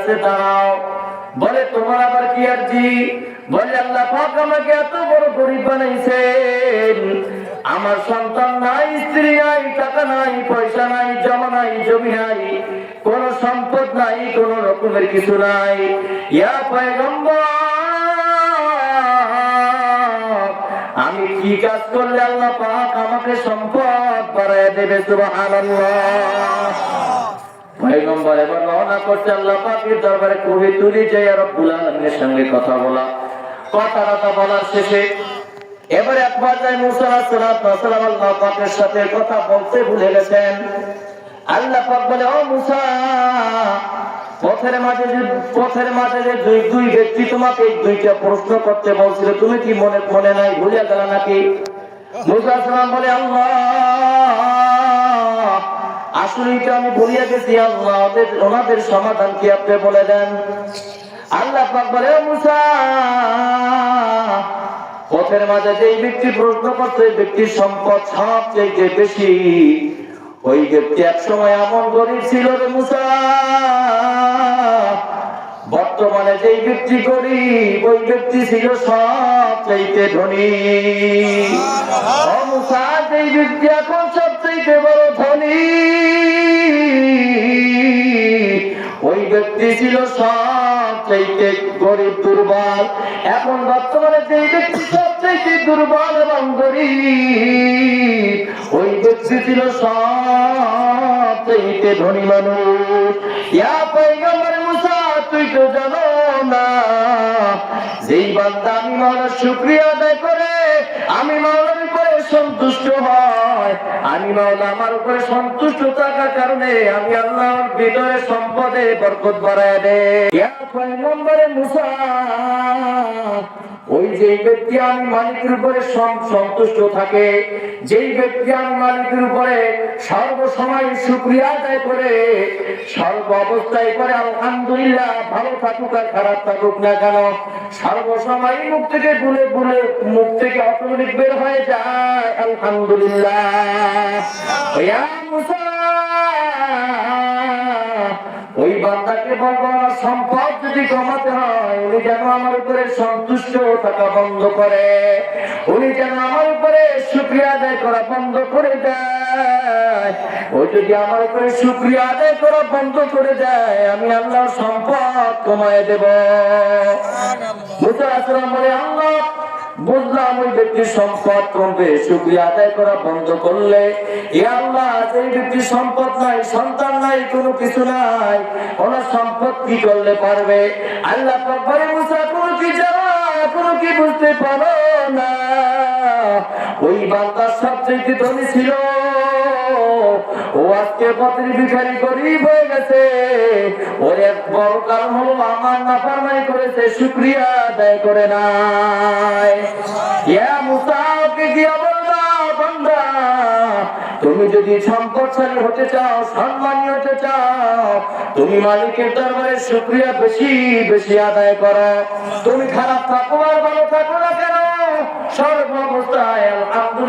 কাছে দাঁড়াও বলে, তোমার আবার কি আরজি? বলে, আল্লাহ পাক আমাকে এত বড় গরিব বানাইছেন। আমার সন্তান নাই, স্ত্রী নাই, টাকা নাই, পয়সা নাই, জমা নাই, জমি নাই, কোন সম্পদ নাই, কোন রকমের কিছু নাই। ইয়া পয়গম্বর, আমি কি কাজ করলে আল্লাহ পাক আমাকে সম্পদ বাড়ায় দেবে? সুবহানাল্লাহ। পয়গম্বর, এবার রওনা করছে আল্লাহ পাকের দরবারে, কবি তুলি যে রব্বুল আলামিনের সঙ্গে কথা বলা। কথা কথা বলার শেষে এবারে যাই আল্লাহ পাকের সাথে কথা বলতে ভুলে গেছেন। আল্লাহ পাক বলে, ও মুসা, পথের মাঝে যে, পথের মাঝে যে দুই দুই ব্যক্তি তোমাকে দুইটা প্রশ্ন করতে বলছিল, তুমি কি মনে মনে নাই, ভুলে গেল নাকি? মুসা সালাম বলে, আল্লাহ আসলে তো আমি বলিয়া গেছি আল্লাহ ওনাদের সমাধান কি আপনি বলে দেন? আল্লাহ পাক বলে মুসা পথের মাঝে যেই ব্যক্তি প্রশ্ন করছে ওই ব্যক্তির সম্পদ সবচেয়ে বেশি। ওই ব্যক্তি এক সময় এমন গরিব ছিল রে মুসা। বর্তমানে যেই ব্যক্তি গরিব ওই ব্যক্তি ছিল সবচেয়ে ধনী। মুসা যেই ব্যক্তি এখন সবচেয়ে বড় ধনী। ব্যক্তি ছিল সবচেয়ে গরিব, দুর্বল। এখন বর্তমানে যেই ব্যক্তি সবচেয়ে দুর্বল এবং গরিব, ওই ব্যক্তি ছিল সবচেয়ে ধনী মানুষ। তুই তো জানো না, যেই বান্দা আমি মাওলার শুক্রিয়া আদায় করে, আমি উপরে সন্তুষ্ট হয়। আমি মাওলা, আমার উপরে সন্তুষ্ট থাকার কারণে আমি আল্লাহর ভিতরে সম্পদে বরকত বাড়ায় দেয় পয়গম্বরে মুসা ওই যে ব্যক্তি আমি মালিকের উপরে সন্তুষ্ট থাকে, যেই ব্যক্তি আমি মালিকের উপরে সর্বসময় শুক্রিয়া আদায় করে, সর্ব অবস্থায় করে, আলহামদুলিল্লাহ, ভালো থাকুক আর খারাপ থাকুক না কেন, সর্বসময় মুখ থেকে ভুলে ভুলে মুখ থেকে অটোমেটিক বের হয়ে যায়, আলহামদুলিল্লাহ। ওই বান্দাকে বলব, আমার সম্পদ যদি কমাতে হয় উনি যেন আমার উপরে সন্তুষ্ট থাকা বন্ধ করে। উনি যেন আমার উপরে শুক্রিয়া আদায় করা বন্ধ করে দেয়। ও যদি আমার উপরে শুক্রিয়া আদায় করা বন্ধ করে দেয় আমি আল্লাহ সম্পদ কমায় দেব। বুঝতে আসলাম বলে আল্লাহ? বুঝলাম ওই ব্যক্তির সম্পদ কমবে শুক্রিয়া আদায় করা বন্ধ করলে। সম্পদ নাই, সন্তান নাই, কোনো কিছু নাই, ওনার সম্পদ কি করলে পারবে? আল্লাহ কি কোনো কি বুঝতে পারো না? ওই বান্দার সবচেয়ে ধনী ছিল। ও আজকে ভিখারি গরিব হয়ে গেছে। ওর এক বড় কারণ হলো আমার নাফরমানি করেছে, শুক্রিয়া আদায় করে নাই। ইয়া গিয়া তুমি যদি সম্পদশালী হতে চাও, সম্মানী হতে চাও, তুমি মালিকের দরবারে শুক্রিয়া বেশি বেশি আদায় করো। তুমি খারাপ থাকো আর ভালো থাকো না কেন? সর্ব অবস্থায়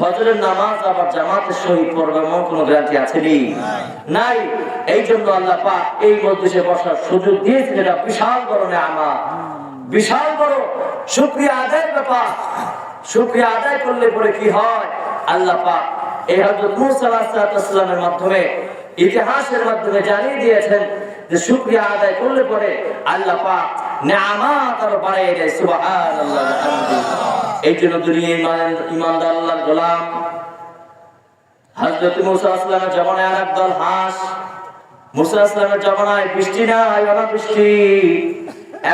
ফজরের নামাজ আবার জামাতের সহিত পড়বে, এমন কোন গ্যারান্টি আছে নি নাই। এই জন্য আল্লাহ পাক এই মসজিদে বসার সুযোগ দিয়েছে যেটা বিশাল বড় আমার বিশাল বড় শুক্রিয়া আদায়ের ব্যাপার। শুক্রিয়া আদায় করলে পরে কি হয়? আল্লাহ পাক এই হযরত মূসা মাধ্যমে, ইতিহাসের মাধ্যমে জানিয়ে দিয়েছেন যে শুকরিয়া আদায় করলে পরে আল্লাহ পাক নিয়ামত বাড়িয়ে দেয়, সুবহানাল্লাহ এই জন্য দুনিয়া ইমান ইমানদার আল্লাহর গোলাম। হযরত মূসা জমানায় আর হাঁস। মুসা আসলামের জমানায় বৃষ্টি অনাবৃষ্টি।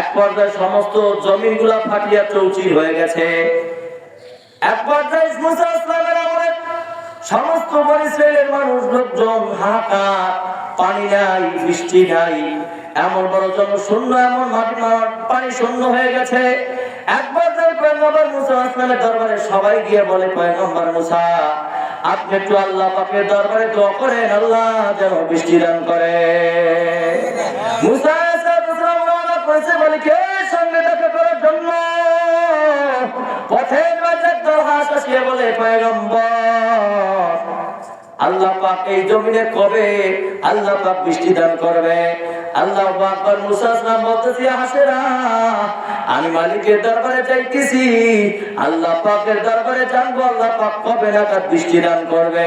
এক পর্যায়ে সমস্ত জমিনগুলা ফাটিয়া চৌচির হয়ে গেছে। এক পর্যায়ে মুসা সমস্ত বরিশালের মানুষ লোকজন হাহাকার, পানি নাই, বৃষ্টি নাই, এমন বড় জন শূন্য, এমন মাটি পানি শূন্য হয়ে গেছে। একবার দেখবেন পয়গম্বর মুসা আসলামের দরবারে সবাই গিয়ে বলে, পয়গম্বর মুসা, আপনি একটু আল্লাহ পাকের দরবারে দোয়া করেন, আল্লাহ যেন বৃষ্টি দান করে। মুসা করেছে বলে, কে সঙ্গে দেখা করার জন্য? পথের মাঝে দল হাত বলে, পয়গম্বর আল্লাহ পাক এই জমিনে কবে আল্লাহ পাক বৃষ্টি দান করবে? আল্লাহ মুসা বলতেছি হাসেরা, আমি মালিকের দরবারে চাইতেছি আল্লাহ পাকের দরবারে জানব, আল্লাহ পাক কবে নাগাদ বৃষ্টি দান করবে?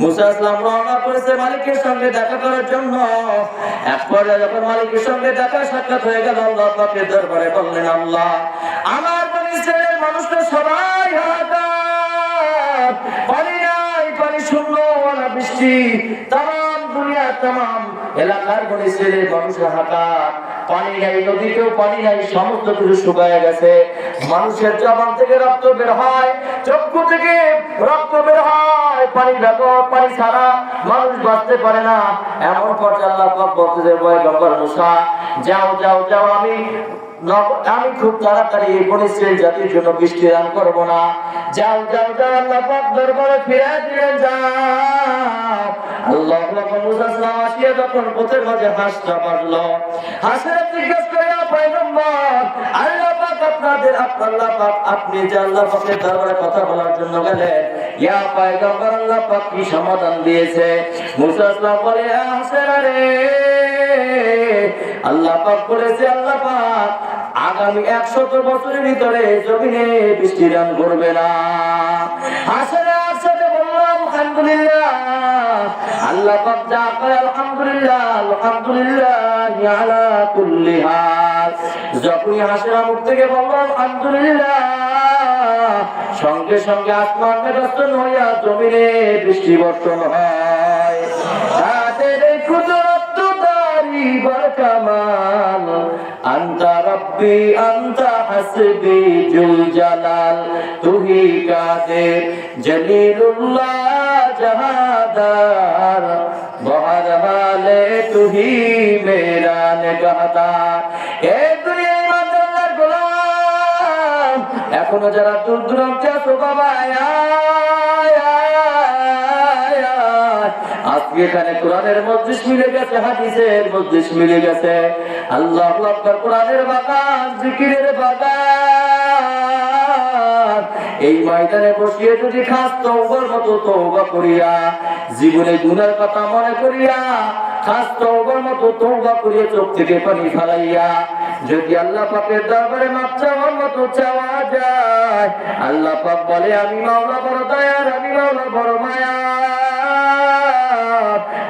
মুসা আসলাম রওনা করেছে মালিকের সঙ্গে দেখা করার জন্য। এক পর্যায়ে যখন মালিকের সঙ্গে দেখা সাক্ষাৎ হয়ে গেল, আল্লাহ পাকের দরবারে বললেন, আল্লাহ, আমার ইসরায়েলের মানুষরা সবাই ওয়ালা বৃষ্টি তাম দুনিয়া তাম এলাকার বনে ছেলে মানুষ হাহাকার পানি নাই, নদীতেও পানি নাই, সমস্ত কিছু শুকায় গেছে। মানুষের জবান থেকে রক্ত বের হয়, চক্ষু থেকে রক্ত বের হয়। পানি দেখো পানি ছাড়া মানুষ বাঁচতে পারে না। এমন পর্যায়ে আল্লাহ পাক বলতেছে ভয় গম্বর মুসা, যাও যাও যাও, আমি আমি খুব তাড়াতাড়ি বনিশ্রেণ জাতির জন্য বৃষ্টি দান করব না। যাও যাও যাও, আল্লাহ পাক দরবারে ফিরে দিলেন, যাও। আল্লাহ যখন পথের মাঝে জিজ্ঞেস পয়গম্বর, আল্লাহ পাক আপনাদের আল্লাহ পাক, আপনি যে আল্লাহ পাকের দরবারে কথা বলার জন্য গেলেন, ইয়া পয়গম্বর, আল্লাহ পাক কি সমাধান দিয়েছে? মুসা বলে হাঁসেরা আল্লাহ পাক বলেছে, আল্লাহ পাক, আগামী একশত বছরের ভিতরে জমিনে বৃষ্টি দান করবে না। আসলে একসাথে বললাম আলহামদুলিল্লাহ। আল্লাহ পাক যা করে, আলহামদুলিল্লাহ আলহামদুলিল্লাহ আলা কুল্লি হাল। যখনই হাসিরা মুখ থেকে বললাম আলহামদুলিল্লাহ, সঙ্গে সঙ্গে আসমান মেঘাস্তন হইয়া জমিনে বৃষ্টি বর্ষণ হয়। দারি বরকামাল আন্তা রব্বি আন্তা হাসবি জুল জালাল। তুহি কাদের জলিলুল্লাহ জাহাদার। বহর হালে তুহি মেরা নেগাহদার এ দুনিয়ায় মাদ্রাসার গোলাম এখনও যারা দূর দূরান্তে আছো বাবা আয়, এখানে কোরআনের মজলিস মিলে গেছে, হাদিসের মজলিস মিলে গেছে। আল্লাহ কোরআনের বাগান, জিকিরের বাগান। এই ময়দানে বসিয়ে যদি খাস তৌবার মতো তৌবা করিয়া, জীবনে গুনার কথা মনে করিয়া, খাস তৌবার মতো তৌবা করিয়া চোখ থেকে পানি ফালাইয়া, যদি আল্লাহ পাকের দরবারে মাপ চাওয়ার মতো চাওয়া যায়, আল্লাহ পাক বলে, আমি মাওলা বড় দয়ার, আমি মাওলা বড় মায়া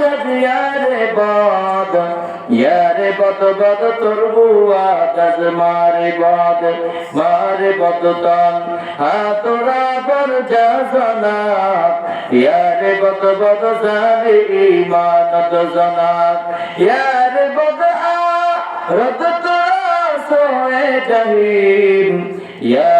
বাসদ ইয়ারে বাদ, ইয়ারে বদ বদ তোর বুয়া কাজ মারে বদ মারে বদ তন হাতরা জানা ইয়ারে বদ বদ জানে ইমানত জনাত, ইয়ারে বদ আ রত তোরা সোয়ে জহিম, ইয়ারে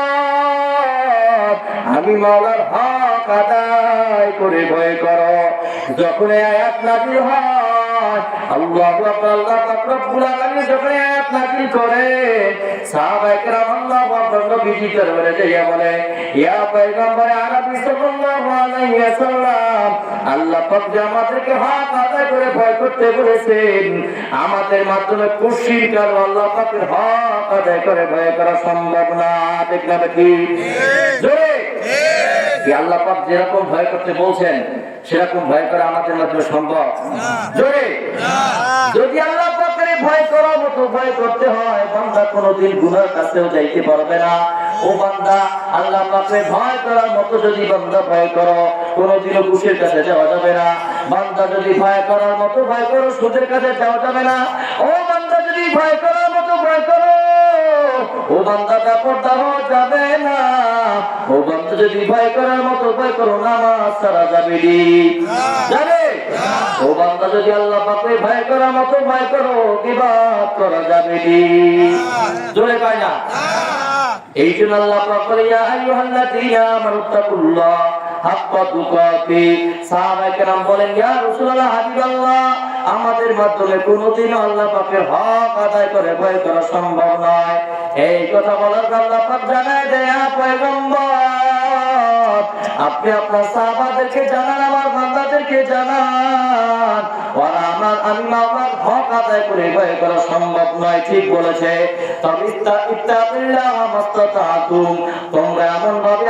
আমি মাওলার হক আদায় করে ভয় করো। যখন আয়াত নাজিল হয় আল্লাহ আল্লাহ পাক রব্বুল আলামিন যখন আয়াত নাজিল করে সাহাবায়ে আল্লাহ আকবার নবীজি দরবারে যাইয়া বলে ইয়া পয়গম্বর আরবি সাল্লাল্লাহু আলাইহি ওয়াসাল্লাম আল্লাহ পাক যে আমাদেরকে হক আদায় করে ভয় করতে বলেছেন আমাদের মাধ্যমে খুশির কারণ আল্লাহ পাকের হক আদায় করে ভয় করা সম্ভব না। ঠিক না কি জোরে কি আল্লাহ পাক যেরকম ভয় করতে বলছেন, সেরকম ভয় করা আমাদের মাধ্যমে সম্ভব। যদি আল্লাহ পাকের ভয় করার মতো ভয় করতে হয়, বান্দা কোনোদিন গুনার কাছেও যাইতে পারবে না। ও বান্দা, আল্লাহ পাকে ভয় করার মতো যদি বান্দা ভয় করো, কোনোদিনও ঘুষের কাছে যাওয়া যাবে না। বান্দা যদি ভয় করার মতো ভয় করো, সুদের কাছে যাওয়া যাবে না। ও বান্দা, যদি ভয় করার মতো ভয় করো ও বান্দা ব্যাপারটা হওয়া যাবে না। ও বান্দা যদি ভয় করার মতো ভয় করো নামাজ সারা যাবে। যাবে? ও বান্দা যদি আল্লাহ পাকে ভয় করার মতো ভয় করো বিবাদ করা যাবে নি। জোরে পায় না? এই জন্য আল্লাহ পাক বলে ইয়া আইয়ুহাল্লাযীনা আমানুত্তাকুল্লাহ আমাদের মাধ্যমে কোনোদিনও আল্লাহ পাকের হক আদায় করে ভয় করা সম্ভব নয়। এই কথা বলার আল্লাহ পাক জানায় দেয়া আপনি আপনার সাহাবাদেরকে জানান, আমার বান্দাদেরকে জানান। ওরা আমার, আমি আমার হক আদায় করে ভয় করা সম্ভব নয়। ঠিক বলেছে। তবে ইত্তা- মাস্তাতাতুম। তোমরা এমন ভাবে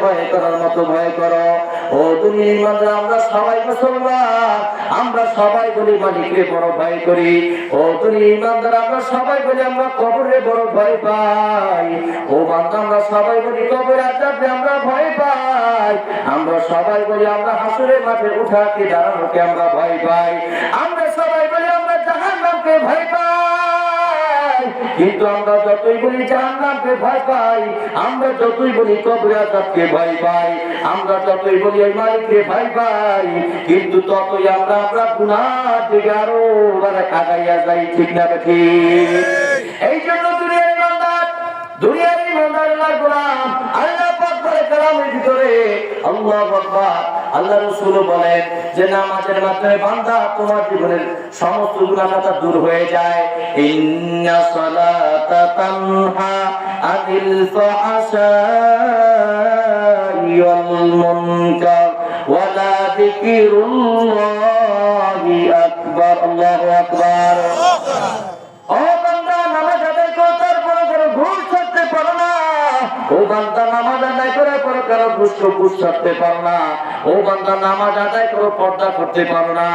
ভয় ভয় করো। ও তুমি সবাই আমরা সবাই বলি করি। ও তুমি আমরা সবাই বলি, আমরা পাই। আমরা সবাই বলি আমরা হাসুরের মাঠে উঠাকে দাঁড়ানোকে আমরা ভয় পাই? আমরা সবাই বলি, আমরা জাহান্নামকে ভয় পাই। কিন্তু আমরা যতই বলি জাহান্নামকে ভয় পাই আমরা যতই বলি কবরে আজাবকে ভয় পাই আমরা যতই বলি ওই মালিককে ভয় পাই কিন্তু ততই আমরা আমরা গুনাহ দিকে আরও আগাইয়া যাই ঠিক না ঠিক? এই জন্য দুনিয়ার ইমানদার দুনিয়ার ইমানদার গোলাম কালামের ভিতরে আল্লাহ আকবার, আল্লাহ রাসূল বলেন যে নামাজের মাধ্যমে বান্দা তোমার জীবনের সমস্ত গুনাহ দূর হয়ে যায়। ইন্না সালাতা তানহা আনিল ফাহশাই ওয়াল মুনকার ওয়ালা যিকরুল্লাহি আকবার, আল্লাহু আকবার। ও বান্দা, নামাজ আদায় করো, তারপরে ঘুষ ছাড়তে পারো না। ও বান্দা করে কারও ঘুষ ঘুষ ছাড়তে পারো না। ও বান্দা নামাজ আদায় করো, পর্দা করতে পারো না।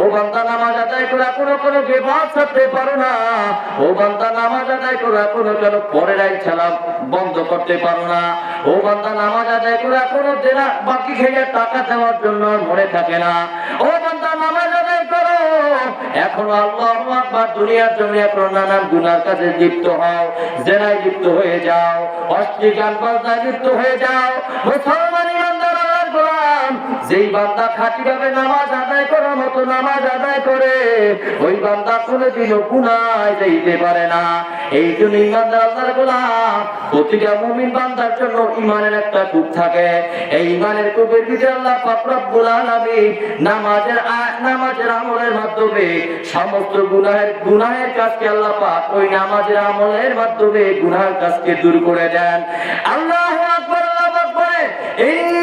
ও বান্দা নামাজ আদায় করে কোনো কোনো বেবাদ ছাড়তে পারো না। ও বান্দা নামাজ আদায় করে কোনো কেন পরের আই ছাড়া বন্ধ করতে পারো না। ও বান্দা নামাজ আদায় করে কোনো দেনা বাকি খেয়ে টাকা দেওয়ার জন্য মনে থাকে না। এখন আল্লাহ আকবার দুনিয়ার জন্য এখন নানান গুনার কাছে লিপ্ত হও, জেনায় লিপ্ত হয়ে যাও, অশ্লীল গান বাজনায় লিপ্ত হয়ে যাও যেই বান্দা খাঁটি ভাবে নামাজ আদায় করার মতো নামাজ আদায় করে, ওই বান্দা কোনোদিনও গুনায় যাইতে পারে না। এই জন্য ইমানদার আল্লাহর গোলাম, প্রতিটা মুমিন বান্দার জন্য ইমানের একটা কূপ থাকে। এই ইমানের কূপের ভিতরে আল্লাহ পাক রব্বুল আলামিন নামাজের নামাজের আমলের মাধ্যমে সমস্ত গুনাহের গুনাহের কাজকে আল্লাহ পাক ওই নামাজের আমলের মাধ্যমে গুনাহের কাজকে দূর করে দেন। আল্লাহ আকবার, আল্লাহ বলে ইন্না